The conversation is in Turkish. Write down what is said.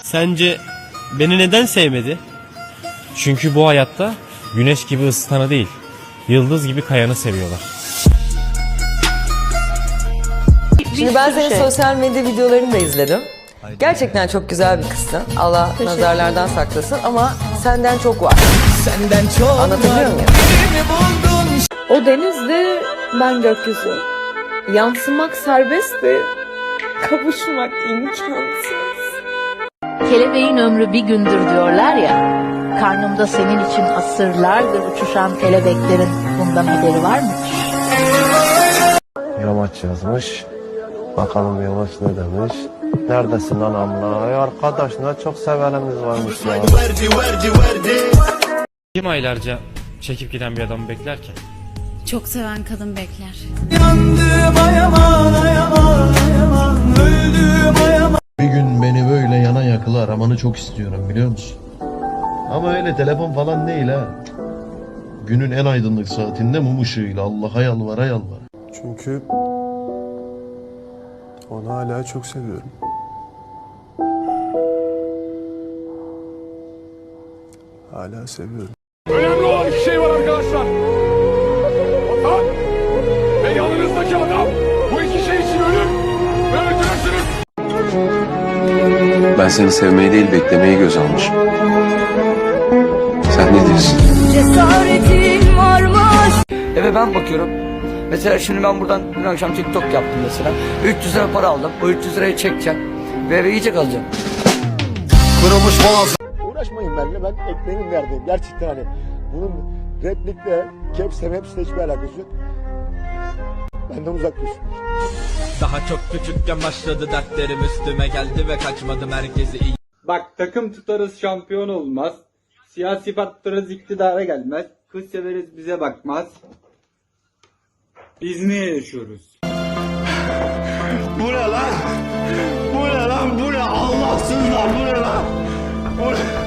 Sence beni neden sevmedi? Çünkü bu hayatta güneş gibi ısıtanı değil, yıldız gibi kayanı seviyorlar. Şimdi ben senin sosyal medya videolarını da izledim. Gerçekten çok güzel bir kızsın. Allah nazarlardan saklasın ama senden çok var. Senden çok Anlatabiliyor muyum? O denizde ben gökyüzü. Yansımak serbestti. Kavuşmak imkansız. Kelebeğin ömrü bir gündür diyorlar ya. Karnımda senin için asırlardır uçuşan kelebeklerin bundan haberi var mı? Yamaç yazmış. Bakalım Yamaç ne demiş. Neredesin anamla? Ay arkadaş ne çok sevenimiz varmış ya. Kim aylarca çekip giden bir adamı beklerken? Çok seven kadın bekler. Yandım ayaman ayaman yakıla aramanı çok istiyorum biliyor musun? Ama öyle telefon falan değil ha. Günün en aydınlık saatinde mum ışığıyla Allah'a yalvara yalvara. Çünkü onu hala çok seviyorum. Hala seviyorum. Önemli olan iki şey var arkadaşlar. Ben seni sevmeyi değil beklemeyi göz almışım. Sen ne diyorsun? Eve ben bakıyorum Mesela şimdi ben buradan dün akşam TikTok yaptım mesela 300 lira para aldım O 300 lirayı çekeceğim Ve eve yiyecek alacağım Kurumuş boğaz Uğraşmayın benimle ben ekmeğimin neredeyim gerçekten hani. Bunun replikle, caps'le, maps'le hiçbir alakası yok. Benden uzak dursun. Daha çok küçükken başladı dertlerim üstüme geldi ve kaçmadım herkesi iyi. Bak takım tutarız şampiyon olmaz. Siyasi battırız iktidara gelmez. Kız severiz bize bakmaz. Biz niye yaşıyoruz? bu ne lan? Bu ne lan? Bu ne? Allahsızlar bu lan? Bu ne?